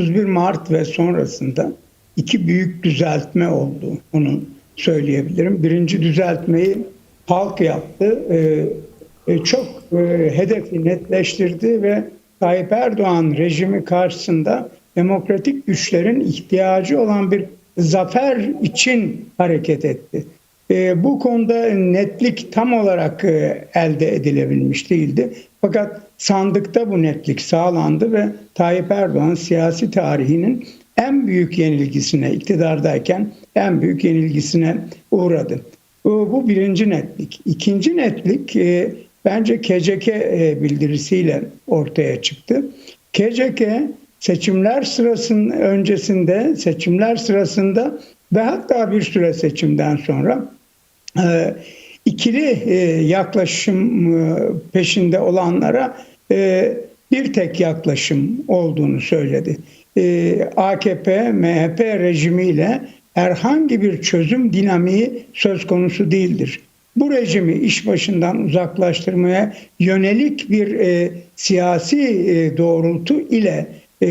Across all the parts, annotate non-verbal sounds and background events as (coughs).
31 Mart ve sonrasında iki büyük düzeltme oldu. Onu söyleyebilirim. Birinci düzeltmeyi halk yaptı. Ee, e, çok e, hedefi netleştirdi ve Tayyip Erdoğan rejimi karşısında demokratik güçlerin ihtiyacı olan bir zafer için hareket etti. E, bu konuda netlik tam olarak e, elde edilebilmiş değildi. Fakat sandıkta bu netlik sağlandı ve Tayyip Erdoğan siyasi tarihinin en büyük yenilgisine, iktidardayken en büyük yenilgisine uğradı. Bu, birinci netlik. İkinci netlik e, bence KCK e, bildirisiyle ortaya çıktı. KCK seçimler sırasının öncesinde, seçimler sırasında ve hatta bir süre seçimden sonra e, ikili e, yaklaşım e, peşinde olanlara e, bir tek yaklaşım olduğunu söyledi. AKP, MHP rejimiyle herhangi bir çözüm dinamiği söz konusu değildir. Bu rejimi iş başından uzaklaştırmaya yönelik bir siyasi doğrultu ile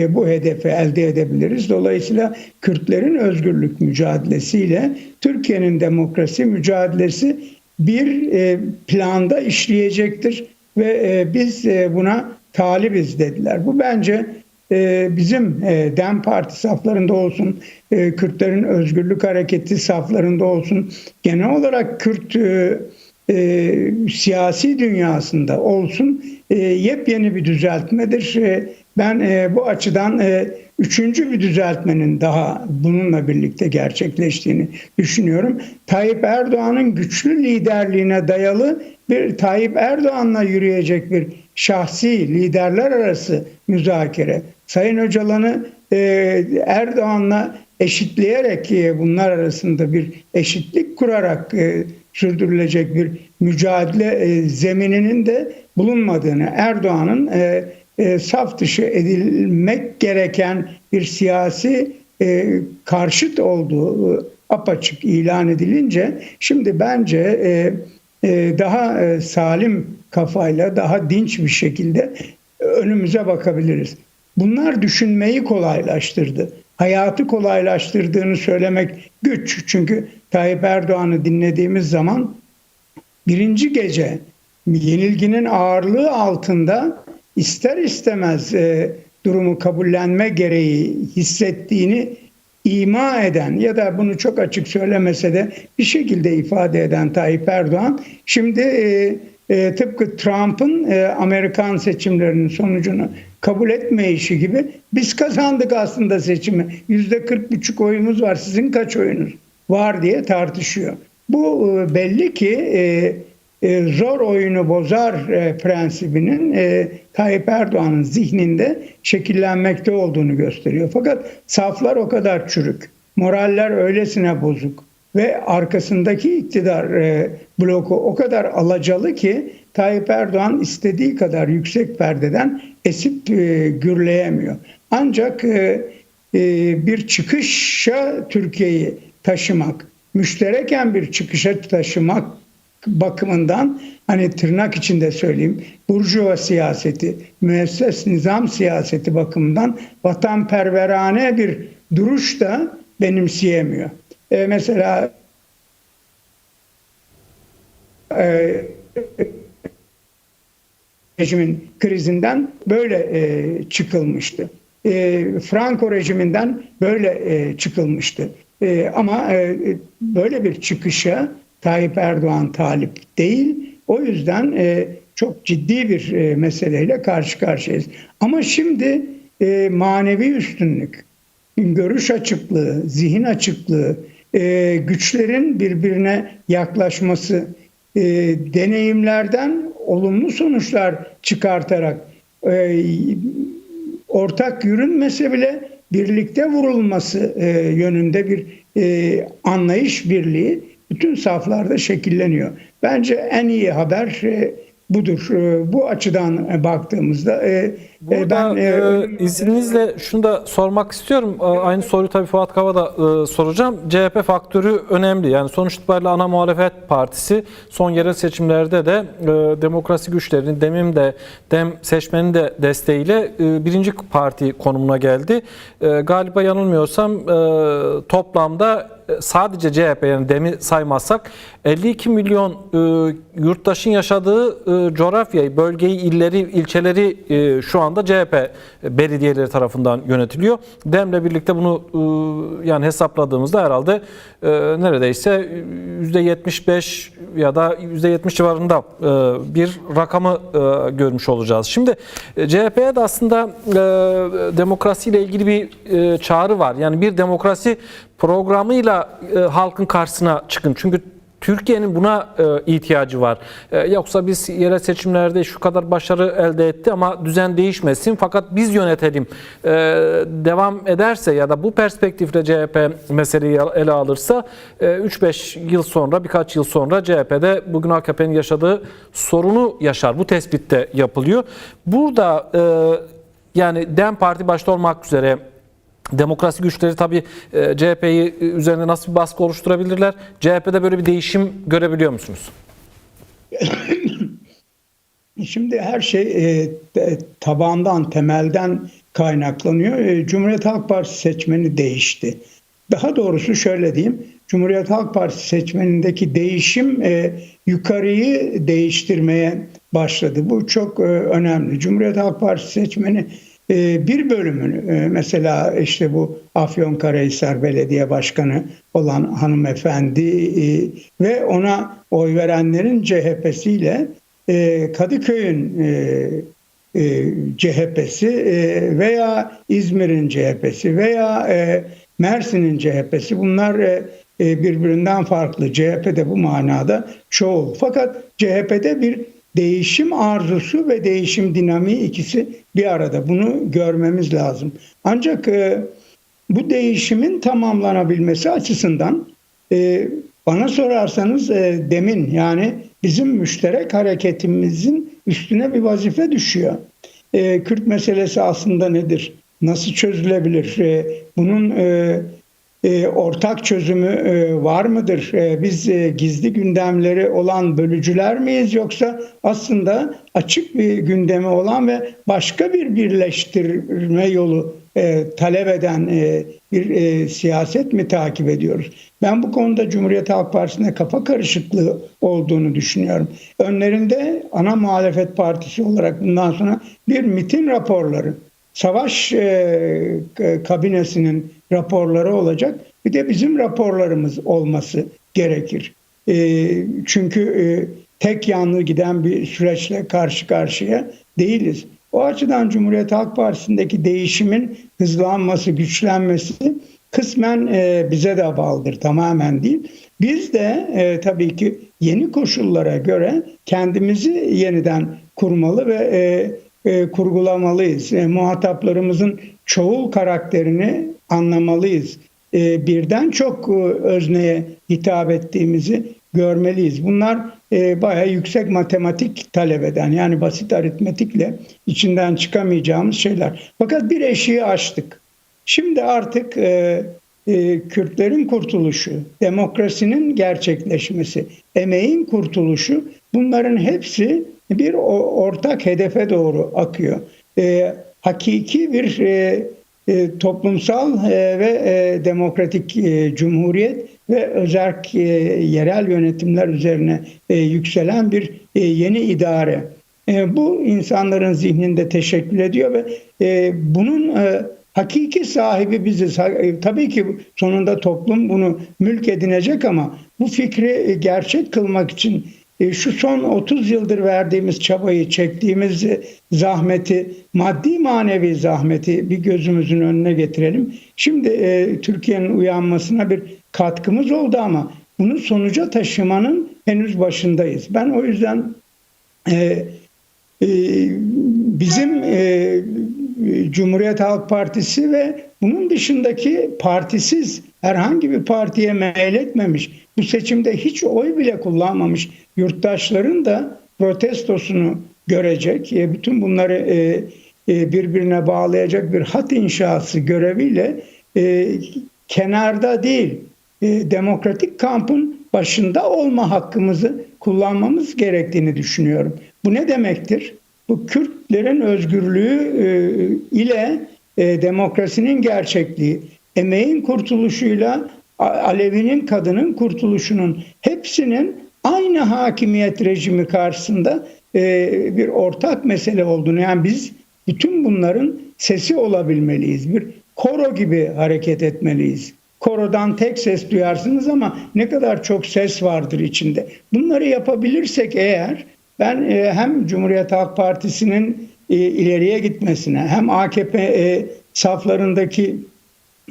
bu hedefi elde edebiliriz. Dolayısıyla Kürtlerin özgürlük mücadelesiyle Türkiye'nin demokrasi mücadelesi bir e, planda işleyecektir ve e, biz e, buna talibiz dediler. Bu bence bizim DEM Parti saflarında olsun, Kürtlerin Özgürlük Hareketi saflarında olsun, genel olarak Kürt e, siyasi dünyasında olsun e, yepyeni bir düzeltmedir. E, ben e, bu açıdan e, üçüncü bir düzeltmenin daha bununla birlikte gerçekleştiğini düşünüyorum. Tayyip Erdoğan'ın güçlü liderliğine dayalı bir Tayyip Erdoğan'la yürüyecek bir şahsi liderler arası müzakere. Sayın Öcalan'ı e, Erdoğan'la eşitleyerek e, bunlar arasında bir eşitlik kurarak e, sürdürülecek bir mücadele e, zemininin de bulunmadığını, Erdoğan'ın e, e, saf dışı edilmek gereken bir siyasi e, karşıt olduğu e, apaçık ilan edilince şimdi bence e, e, daha e, salim kafayla, daha dinç bir şekilde önümüze bakabiliriz. Bunlar düşünmeyi kolaylaştırdı. Hayatı kolaylaştırdığını söylemek güç. Çünkü Tayyip Erdoğan'ı dinlediğimiz zaman birinci gece yenilginin ağırlığı altında ister istemez e, durumu kabullenme gereği hissettiğini ima eden ya da bunu çok açık söylemese de bir şekilde ifade eden Tayyip Erdoğan şimdi e, e, tıpkı Trump'ın e, Amerikan seçimlerinin sonucunu kabul etmeyişi gibi biz kazandık aslında seçimi. Yüzde 40 buçuk oyumuz var. Sizin kaç oyunuz var diye tartışıyor. Bu e, belli ki e, e, zor oyunu bozar e, prensibinin e, Tayyip Erdoğan'ın zihninde şekillenmekte olduğunu gösteriyor. Fakat saflar o kadar çürük, moraller öylesine bozuk ve arkasındaki iktidar e, bloku o kadar alacalı ki Tayyip Erdoğan istediği kadar yüksek perdeden esip e, gürleyemiyor. Ancak e, e, bir çıkışa Türkiye'yi taşımak, müştereken bir çıkışa taşımak bakımından hani tırnak içinde söyleyeyim burjuva siyaseti, müesses nizam siyaseti bakımından vatanperverane bir duruş da benimseyemiyor. E, mesela e, rejimin krizinden böyle e, çıkılmıştı. E, Franco rejiminden böyle e, çıkılmıştı. E, ama e, böyle bir çıkışa Tayyip Erdoğan talip değil. O yüzden e, çok ciddi bir e, meseleyle karşı karşıyayız. Ama şimdi e, manevi üstünlük, görüş açıklığı, zihin açıklığı, e, güçlerin birbirine yaklaşması, e, deneyimlerden olumlu sonuçlar çıkartarak e, ortak yürünmese bile birlikte vurulması e, yönünde bir e, anlayış birliği bütün saflarda şekilleniyor. Bence en iyi haber e, budur. E, bu açıdan baktığımızda e, Burada ben, e, e, izninizle şunu da sormak istiyorum. E, Aynı soruyu tabii Fuat Kav'a da e, soracağım. CHP faktörü önemli. Yani sonuç itibariyle ana muhalefet partisi son yerel seçimlerde de e, demokrasi güçlerinin demim de dem seçmenin de desteğiyle e, birinci parti konumuna geldi. E, galiba yanılmıyorsam e, toplamda e, sadece CHP yani demi saymazsak 52 milyon e, yurttaşın yaşadığı e, coğrafyayı, bölgeyi, illeri, ilçeleri e, şu anda CHP belediyeleri tarafından yönetiliyor. Dem'le birlikte bunu e, yani hesapladığımızda herhalde e, neredeyse %75 ya da %70 civarında e, bir rakamı görmüş olacağız. Şimdi CHP'ye de aslında demokrasiyle ilgili bir çağrı var. Yani bir demokrasi programıyla halkın karşısına çıkın. Çünkü Türkiye'nin buna e, ihtiyacı var. E, yoksa biz yerel seçimlerde şu kadar başarı elde etti ama düzen değişmesin fakat biz yönetelim e, devam ederse ya da bu perspektifle CHP meseleyi ele alırsa e, 3-5 yıl sonra birkaç yıl sonra CHP'de bugün AKP'nin yaşadığı sorunu yaşar. Bu tespit de yapılıyor. Burada e, yani DEM Parti başta olmak üzere Demokrasi güçleri tabii e, CHP'yi üzerine nasıl bir baskı oluşturabilirler? CHP'de böyle bir değişim görebiliyor musunuz? (coughs) Şimdi her şey e, tabandan, temelden kaynaklanıyor. E, Cumhuriyet Halk Partisi seçmeni değişti. Daha doğrusu şöyle diyeyim. Cumhuriyet Halk Partisi seçmenindeki değişim e, yukarıyı değiştirmeye başladı. Bu çok e, önemli. Cumhuriyet Halk Partisi seçmeni e, bir bölümünü e, mesela işte bu Afyonkarahisar Belediye Başkanı olan hanımefendi e, ve ona oy verenlerin CHP'siyle e, Kadıköy'ün CHP'si veya İzmir'in CHP'si veya Mersin'in CHP'si bunlar birbirinden farklı. CHP de bu manada çoğul. Fakat CHP'de bir değişim arzusu ve değişim dinamiği ikisi bir arada. Bunu görmemiz lazım. Ancak e, bu değişimin tamamlanabilmesi açısından e, bana sorarsanız e, demin yani bizim müşterek hareketimizin üstüne bir vazife düşüyor. E, Kürt meselesi aslında nedir? Nasıl çözülebilir? E, bunun e, ortak çözümü e, var mıdır? E, biz e, gizli gündemleri olan bölücüler miyiz yoksa aslında açık bir gündemi olan ve başka bir birleştirme yolu e, talep eden bir siyaset mi takip ediyoruz? Ben bu konuda Cumhuriyet Halk Partisi'ne kafa karışıklığı olduğunu düşünüyorum. Önlerinde ana muhalefet partisi olarak bundan sonra bir mitin raporları, savaş kabinesinin raporları olacak. Bir de bizim raporlarımız olması gerekir. E, çünkü e, tek yanlı giden bir süreçle karşı karşıya değiliz. O açıdan Cumhuriyet Halk Partisi'ndeki değişimin hızlanması, güçlenmesi kısmen e, bize de bağlıdır, tamamen değil. Biz de e, tabii ki yeni koşullara göre kendimizi yeniden kurmalı ve e, kurgulamalıyız. Muhataplarımızın çoğul karakterini anlamalıyız. E, birden çok e, özneye hitap ettiğimizi görmeliyiz. Bunlar e, bayağı yüksek matematik talep eden yani basit aritmetikle içinden çıkamayacağımız şeyler. Fakat bir eşiği aştık. Şimdi artık e, e, Kürtlerin kurtuluşu, demokrasinin gerçekleşmesi, emeğin kurtuluşu bunların hepsi bir ortak hedefe doğru akıyor. E, hakiki bir e, e, toplumsal e, ve e, demokratik e, cumhuriyet ve özel e, yerel yönetimler üzerine e, yükselen bir e, yeni idare. E, bu insanların zihninde teşekkül ediyor ve e, bunun e, hakiki sahibi biziz. E, tabii ki sonunda toplum bunu mülk edinecek ama bu fikri gerçek kılmak için şu son 30 yıldır verdiğimiz çabayı, çektiğimiz zahmeti, maddi manevi zahmeti bir gözümüzün önüne getirelim. Şimdi e, Türkiye'nin uyanmasına bir katkımız oldu ama bunu sonuca taşımanın henüz başındayız. Ben o yüzden e, e, bizim e, Cumhuriyet Halk Partisi ve bunun dışındaki partisiz herhangi bir partiye meyletmemiş, bu seçimde hiç oy bile kullanmamış yurttaşların da protestosunu görecek. E, bütün bunları e, e, birbirine bağlayacak bir hat inşası göreviyle kenarda değil demokratik kampın başında olma hakkımızı kullanmamız gerektiğini düşünüyorum. Bu ne demektir? Bu Kürtlerin özgürlüğü ile e, demokrasinin gerçekliği, emeğin kurtuluşuyla Alevinin kadının kurtuluşunun hepsinin aynı hakimiyet rejimi karşısında e, bir ortak mesele olduğunu yani biz bütün bunların sesi olabilmeliyiz. Bir koro gibi hareket etmeliyiz. Korodan tek ses duyarsınız ama ne kadar çok ses vardır içinde. Bunları yapabilirsek eğer ben e, hem Cumhuriyet Halk Partisi'nin ileriye gitmesine hem AKP e, saflarındaki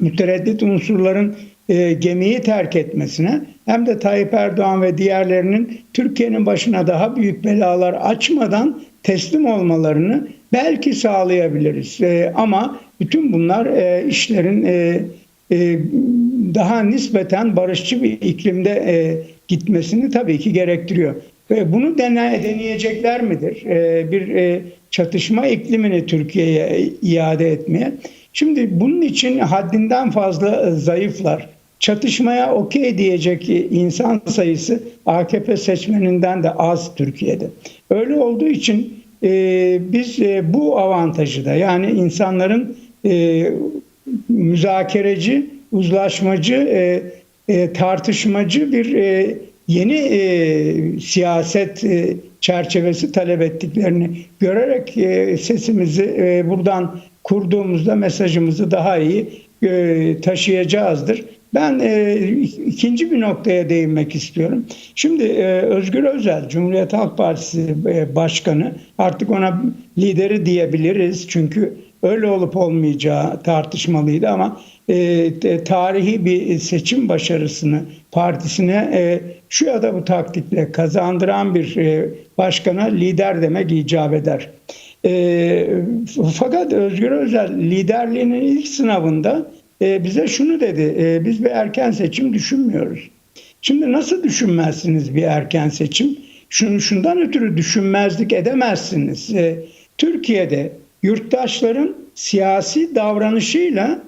mütereddit unsurların e, gemiyi terk etmesine hem de Tayyip Erdoğan ve diğerlerinin Türkiye'nin başına daha büyük belalar açmadan teslim olmalarını belki sağlayabiliriz. E, ama bütün bunlar e, işlerin e, e, daha nispeten barışçı bir iklimde e, gitmesini tabii ki gerektiriyor. Bunu dene, deneyecekler midir? E, bir e, çatışma iklimini Türkiye'ye iade etmeye. Şimdi bunun için haddinden fazla e, zayıflar. Çatışmaya okey diyecek insan sayısı AKP seçmeninden de az Türkiye'de. Öyle olduğu için e, biz e, bu avantajı da yani insanların e, müzakereci, uzlaşmacı, e, e, tartışmacı bir e, yeni e, siyaset e, çerçevesi talep ettiklerini görerek e, sesimizi e, buradan kurduğumuzda mesajımızı daha iyi e, taşıyacağızdır. Ben e, ikinci bir noktaya değinmek istiyorum. Şimdi e, Özgür Özel, Cumhuriyet Halk Partisi e, Başkanı, artık ona lideri diyebiliriz çünkü öyle olup olmayacağı tartışmalıydı ama e, tarihi bir seçim başarısını partisine e, şu ya da bu taktikle kazandıran bir e, başkana lider demek icap eder. Fakat Özgür Özel liderliğinin ilk sınavında bize şunu dedi, biz bir erken seçim düşünmüyoruz. Şimdi nasıl düşünmezsiniz bir erken seçim? Şunu, şundan ötürü düşünmezlik edemezsiniz. Türkiye'de yurttaşların siyasi davranışıyla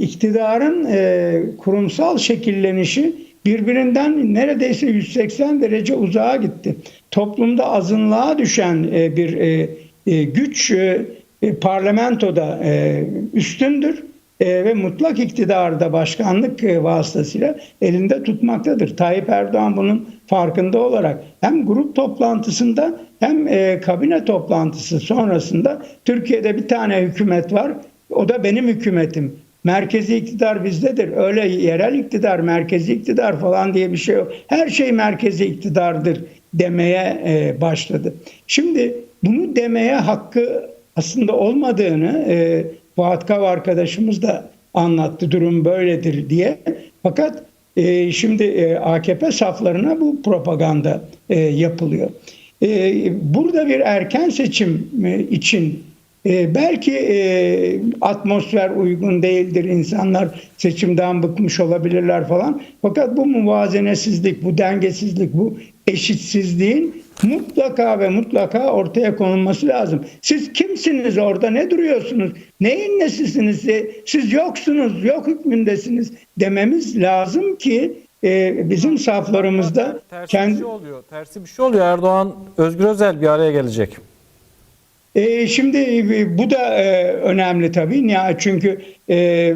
iktidarın e, kurumsal şekillenişi birbirinden neredeyse 180 derece uzağa gitti. Toplumda azınlığa düşen e, bir e, e, güç e, e, parlamentoda e, üstündür e, ve mutlak iktidarda başkanlık e, vasıtasıyla elinde tutmaktadır. Tayyip Erdoğan bunun farkında olarak hem grup toplantısında hem e, kabine toplantısı sonrasında Türkiye'de bir tane hükümet var. O da benim hükümetim. Merkezi iktidar bizdedir. Öyle yerel iktidar, merkezi iktidar falan diye bir şey yok. Her şey merkezi iktidardır demeye e, başladı. Şimdi bunu demeye hakkı aslında olmadığını e, Fuat Kav arkadaşımız da anlattı durum böyledir diye. Fakat e, şimdi e, AKP saflarına bu propaganda yapılıyor. Burada bir erken seçim için e, belki e, atmosfer uygun değildir, insanlar seçimden bıkmış olabilirler falan. Fakat bu muvazenesizlik, bu dengesizlik, bu eşitsizliğin mutlaka ve mutlaka ortaya konulması lazım. Siz kimsiniz orada, ne duruyorsunuz, neyin nesisiniz, E, siz yoksunuz, yok hükmündesiniz dememiz lazım ki e, bizim saflarımızda Tersi kendi... bir şey oluyor. Tersi bir şey oluyor. Erdoğan, Özgür Özel bir araya gelecek. E, şimdi e, bu da e, önemli tabii. Ya çünkü e, e,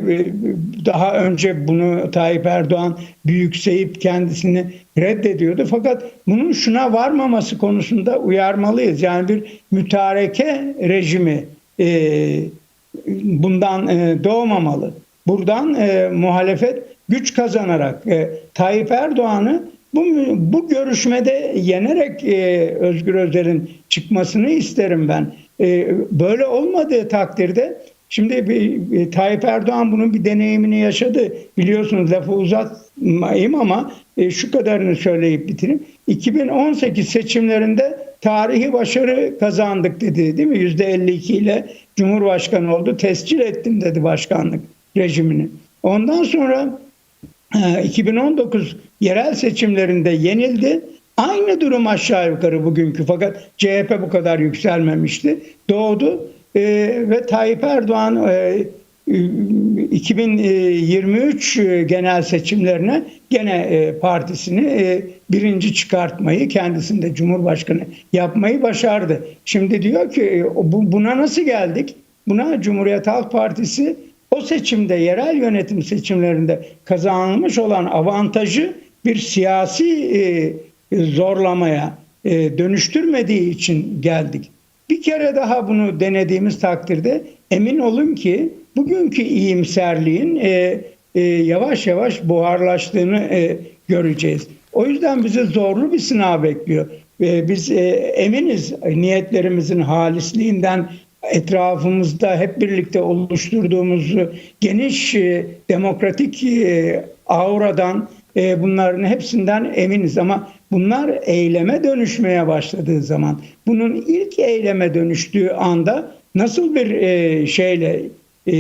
daha önce bunu Tayyip Erdoğan büyükseyip kendisini reddediyordu. Fakat bunun şuna varmaması konusunda uyarmalıyız. Yani bir mütareke rejimi e, bundan e, doğmamalı. Buradan e, muhalefet güç kazanarak e, Tayyip Erdoğan'ı bu, bu görüşmede yenerek e, Özgür Özel'in çıkmasını isterim ben. E, böyle olmadığı takdirde şimdi bir, Tayyip Erdoğan bunun bir deneyimini yaşadı. Biliyorsunuz lafı uzatmayayım ama e, şu kadarını söyleyip bitireyim. 2018 seçimlerinde tarihi başarı kazandık dedi değil mi? %52 ile Cumhurbaşkanı oldu. Tescil ettim dedi başkanlık rejimini. Ondan sonra e, 2019 yerel seçimlerinde yenildi. Aynı durum aşağı yukarı bugünkü fakat CHP bu kadar yükselmemişti. Doğdu. e, ve Tayyip Erdoğan e, 2023 genel seçimlerine gene e, partisini e, birinci çıkartmayı, kendisinde Cumhurbaşkanı yapmayı başardı. Şimdi diyor ki e, bu- buna nasıl geldik? Buna Cumhuriyet Halk Partisi o seçimde yerel yönetim seçimlerinde kazanılmış olan avantajı bir siyasi e, zorlamaya e, dönüştürmediği için geldik. Bir kere daha bunu denediğimiz takdirde emin olun ki bugünkü iyimserliğin e, e, yavaş yavaş buharlaştığını e, göreceğiz. O yüzden bizi zorlu bir sınav bekliyor. E, biz e, eminiz niyetlerimizin halisliğinden etrafımızda hep birlikte oluşturduğumuz geniş e, demokratik e, auradan e, bunların hepsinden eminiz ama bunlar eyleme dönüşmeye başladığı zaman bunun ilk eyleme dönüştüğü anda nasıl bir e, şeyle e,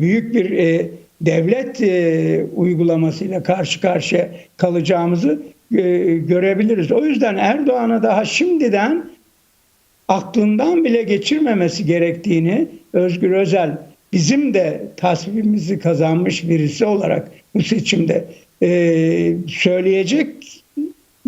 büyük bir e, devlet e, uygulamasıyla karşı karşıya kalacağımızı e, görebiliriz. O yüzden Erdoğan'a daha şimdiden aklından bile geçirmemesi gerektiğini Özgür Özel bizim de tasvibimizi kazanmış birisi olarak bu seçimde e, söyleyecek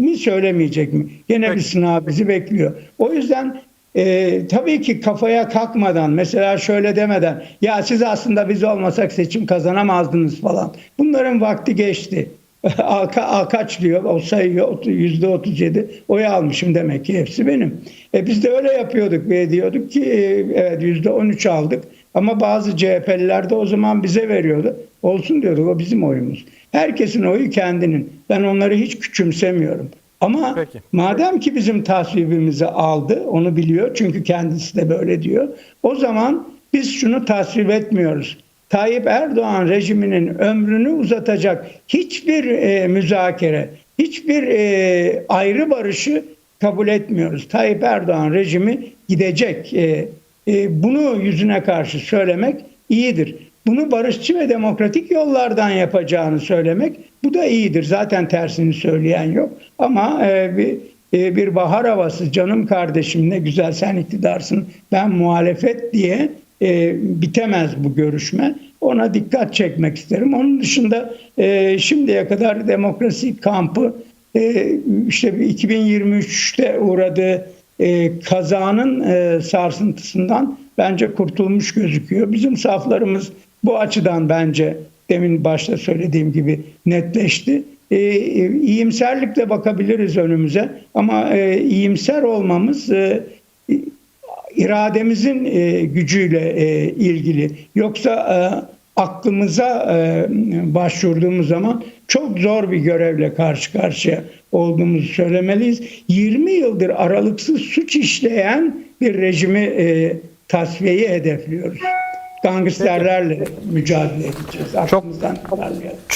mi söylemeyecek mi? Bir Peki. sınav bizi bekliyor. O yüzden e, tabii ki kafaya kalkmadan mesela şöyle demeden ya siz aslında biz olmasak seçim kazanamazdınız falan. Bunların vakti geçti. (laughs) Alka, Alkaç diyor, o sayıyor yüzde 37 oy almışım demek ki hepsi benim. E biz de öyle yapıyorduk ve diyorduk ki e, evet yüzde 13 aldık ama bazı CHP'liler de o zaman bize veriyordu. Olsun diyorduk o bizim oyumuz. Herkesin oyu kendinin. Ben onları hiç küçümsemiyorum. Ama Peki. madem ki bizim tasvibimizi aldı, onu biliyor çünkü kendisi de böyle diyor. O zaman biz şunu tasvip etmiyoruz. Tayyip Erdoğan rejiminin ömrünü uzatacak hiçbir e, müzakere, hiçbir e, ayrı barışı kabul etmiyoruz. Tayyip Erdoğan rejimi gidecek. E, e, bunu yüzüne karşı söylemek iyidir. Bunu barışçı ve demokratik yollardan yapacağını söylemek bu da iyidir. Zaten tersini söyleyen yok. Ama e, bir, e, bir bahar havası canım kardeşim ne güzel sen iktidarsın ben muhalefet diye e, bitemez bu görüşme. Ona dikkat çekmek isterim. Onun dışında e, şimdiye kadar demokrasi kampı e, işte bir 2023'te uğradığı e, kazanın e, sarsıntısından bence kurtulmuş gözüküyor. Bizim saflarımız bu açıdan bence demin başta söylediğim gibi netleşti. E, e, iyimserlikle bakabiliriz önümüze ama e, iyimser olmamız e, irademizin e, gücüyle e, ilgili. Yoksa e, aklımıza e, başvurduğumuz zaman çok zor bir görevle karşı karşıya olduğumuzu söylemeliyiz. 20 yıldır aralıksız suç işleyen bir rejimi e, tasfiyeyi hedefliyoruz. Gangsterlerle mücadele edeceğiz. Çıkarmayalım. Çok